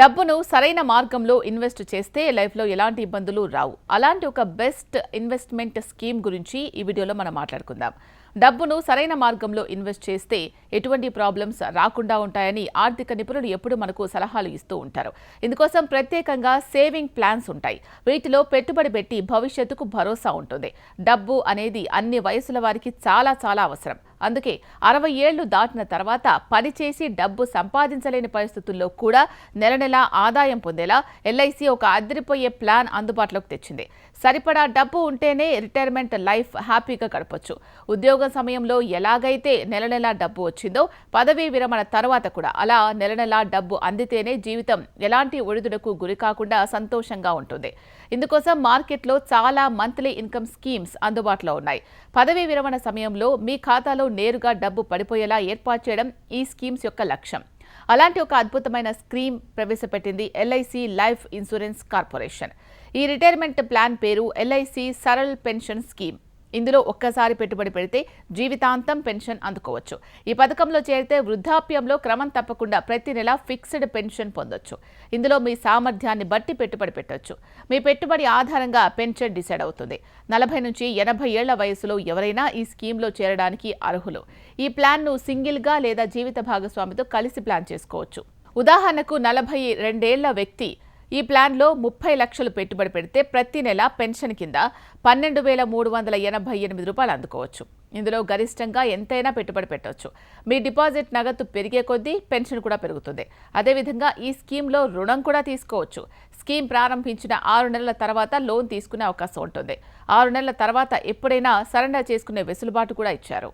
డబ్బును సరైన మార్గంలో ఇన్వెస్ట్ చేస్తే లైఫ్లో ఎలాంటి ఇబ్బందులు రావు. అలాంటి ఒక బెస్ట్ ఇన్వెస్ట్మెంట్ స్కీమ్ గురించి ఈ వీడియోలో మనం మాట్లాడుకుందాం. డబ్బును సరైన మార్గంలో ఇన్వెస్ట్ చేస్తే ఎటువంటి ప్రాబ్లమ్స్ రాకుండా ఉంటాయని ఆర్థిక నిపుణులు ఎప్పుడు మనకు సలహాలు ఇస్తూ ఉంటారు. ఇందుకోసం ప్రత్యేకంగా సేవింగ్ ప్లాన్స్ ఉంటాయి. వీటిలో పెట్టుబడి పెట్టి భవిష్యత్తుకు భరోసా ఉంటుంది. డబ్బు అనేది అన్ని వయసుల వారికి చాలా చాలా అవసరం. అందుకే అరవై ఏళ్ళు దాటిన తర్వాత పనిచేసి డబ్బు సంపాదించలేని పరిస్థితుల్లో కూడా నెల నెల ఆదాయం పొందేలా ఎల్ఐసి ఒక అదిరిపోయే ప్లాన్ అందుబాటులోకి తెచ్చింది. సరిపడా డబ్బు ఉంటేనే రిటైర్మెంట్ లైఫ్ హ్యాపీగా గడపొచ్చు. ఉద్యోగ సమయంలో ఎలాగైతే నెల నెల డబ్బు వచ్చిందో పదవీ విరమణ తర్వాత కూడా అలా నెల నెల డబ్బు అందితేనే జీవితం ఎలాంటి ఒడిదుడుకు గురి కాకుండా సంతోషంగా ఉంటుంది. ఇందుకోసం మార్కెట్లో చాలా మంత్లీ ఇన్కమ్ స్కీమ్స్ అందుబాటులో ఉన్నాయి. పదవీ విరమణ సమయంలో మీ ఖాతాలో నేరుగా డబ్బు పడిపోయేలా ఏర్పాటు చేయడం ఈ స్కీమ్స్ యొక్క లక్ష్యం. అలాంటి ఒక అద్భుతమైన స్కీమ్ ప్రవేశపెట్టింది ఎల్ఐసి లైఫ్ ఇన్సూరెన్స్ కార్పొరేషన్. ఈ రిటైర్మెంట్ ప్లాన్ పేరు ఎల్ఐసి సరల్ పెన్షన్ స్కీమ్. ఇందులో ఒక్కసారి పెట్టుబడి పెడితే జీవితాంతం పెన్షన్ అందుకోవచ్చు. ఈ పథకంలో చేరితే వృద్ధాప్యంలో క్రమం తప్పకుండా ప్రతి నెల ఫిక్స్డ్ పెన్షన్ పొందొచ్చు. ఇందులో మీ సామర్థ్యాన్ని బట్టి పెట్టుబడి పెట్టొచ్చు. మీ పెట్టుబడి ఆధారంగా పెన్షన్ డిసైడ్ అవుతుంది. నలభై నుంచి ఎనభై ఏళ్ళ వయసులో ఎవరైనా ఈ స్కీమ్లో చేరడానికి అర్హులు. ఈ ప్లాన్ను సింగిల్గా లేదా జీవిత భాగస్వామితో కలిసి ప్లాన్ చేసుకోవచ్చు. ఉదాహరణకు నలభై రెండేళ్ళ వ్యక్తి ఈ ప్లాన్లో ముప్పై లక్షలు పెట్టుబడి పెడితే ప్రతి నెల పెన్షన్ కింద పన్నెండు వేల మూడు వందల ఎనభై ఎనిమిది రూపాయలు అందుకోవచ్చు. ఇందులో గరిష్టంగా ఎంతైనా పెట్టుబడి పెట్టవచ్చు మీ డిపాజిట్ నగదు పెరిగే కొద్దీ పెన్షన్ కూడా పెరుగుతుంది. అదేవిధంగా ఈ స్కీమ్లో రుణం కూడా తీసుకోవచ్చు. స్కీమ్ ప్రారంభించిన ఆరు నెలల తర్వాత లోన్ తీసుకునే అవకాశం ఉంటుంది. ఆరు నెలల తర్వాత ఎప్పుడైనా సరెండర్ చేసుకునే వెసులుబాటు కూడా ఇచ్చారు.